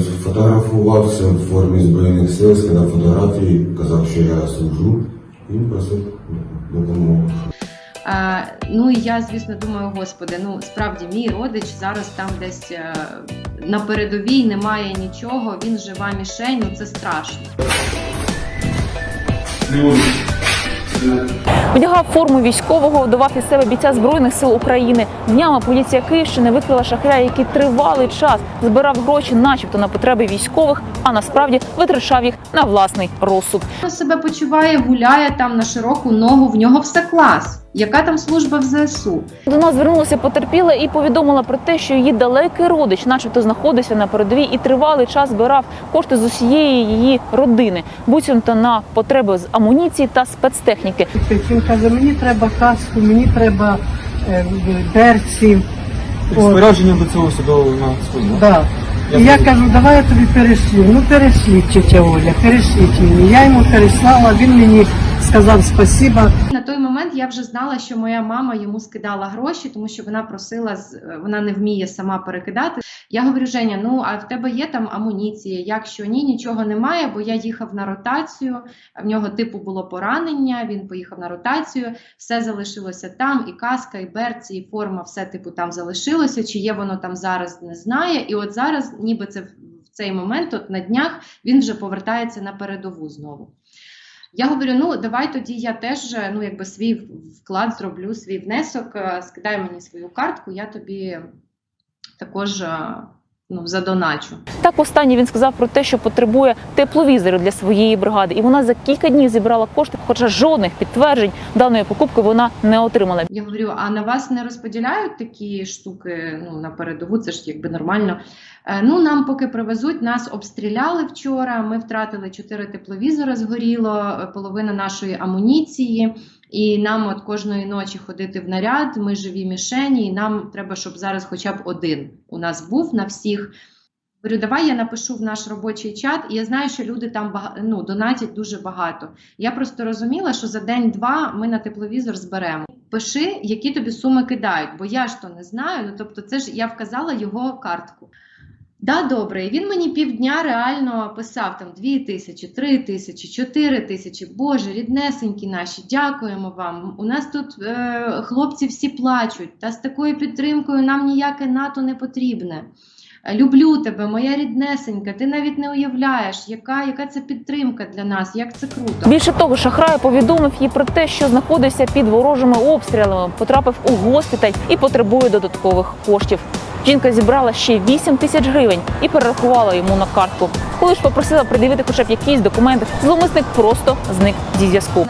фотографувався в формі Збройних сил, скидав фотографії, казав, що я служу, і просив допомогу. Е, ну і я, звісно, думаю, господи, ну справді мій родич зараз там десь е, на передовій немає нічого, він жива мішень, ну це страшно. Вдягав форму військового, вдавав із себе бійця збройних сил України. Днями поліція Київщини викрила шахря, який тривалий час збирав гроші, начебто на потреби військових, а насправді витрачав їх на власний розсуд. Себе почуває, гуляє там на широку ногу, в нього все клас. Яка там служба в ЗСУ? До нас звернулася потерпіла і повідомила про те, що її далекий родич, начебто, знаходився на передовій і тривалий час збирав кошти з усієї її родини, буцімто на потреби з амуніції та спецтехніки. Він каже, мені треба каску, мені треба е, берці. От, Розпорядження до цього судового на службу. да. І я кажу, давай я тобі перешлю. Ну перешліть, тетя Оля, перешліть мені. Я йому переслала, він мені сказав спасіба. Я вже знала, що моя мама йому скидала гроші, тому що вона просила з- вона не вміє сама перекидати. Я говорю, Женя, ну а в тебе є там амуніція? Якщо ні, нічого немає, бо я їхав на ротацію. В нього типу було поранення. Він поїхав на ротацію, все залишилося там, і каска, і берці, і форма, все типу там залишилося. Чи є воно там зараз, не знає. І от зараз, ніби це в цей момент, от на днях, він вже повертається на передову знову. Я говорю: ну давай тоді я теж е, ну якби свій вклад зроблю, свій внесок, е, скидай мені свою картку, я тобі також е, ну, задоначу. Так останнє він сказав про те, що потребує тепловізори для своєї бригади, і вона за кілька днів зібрала кошти, хоча жодних підтверджень даної покупки вона не отримала. Я говорю: а на вас не розподіляють такі штуки ну, на передову? Це ж якби нормально. Е, Ну, нам поки привезуть, нас обстріляли вчора. Ми втратили чотири тепловізори, згоріло, е, половина нашої амуніції. І нам от кожної ночі ходити в наряд, ми живі мішені, і нам треба, щоб зараз хоча б один у нас був на всіх. Говорю, давай я напишу в наш робочий чат, і я знаю, що люди там ну, донатять дуже багато. Я просто розуміла, що за день-два ми на тепловізор зберемо. Пиши, які тобі суми кидають, бо я ж то не знаю. Ну тобто, це ж я вказала його картку. Да, добре, і він мені півдня реально писав там дві тисячі, три тисячі, чотири тисячі. Боже, ріднесенькі наші, дякуємо вам. У нас тут е, хлопці всі плачуть, та з такою підтримкою нам ніяке НАТО не потрібне. Люблю тебе, моя ріднесенька. Ти навіть не уявляєш, яка, яка це підтримка для нас, як це круто. Більше того, шахрай повідомив їй про те, що знаходився під ворожими обстрілами, потрапив у госпіталь і потребує додаткових коштів. Жінка зібрала ще 8 тисяч гривень і перерахувала йому на картку. Коли ж попросила придивити хоча б якісь документи, зловмисник просто зник зі зв'язку.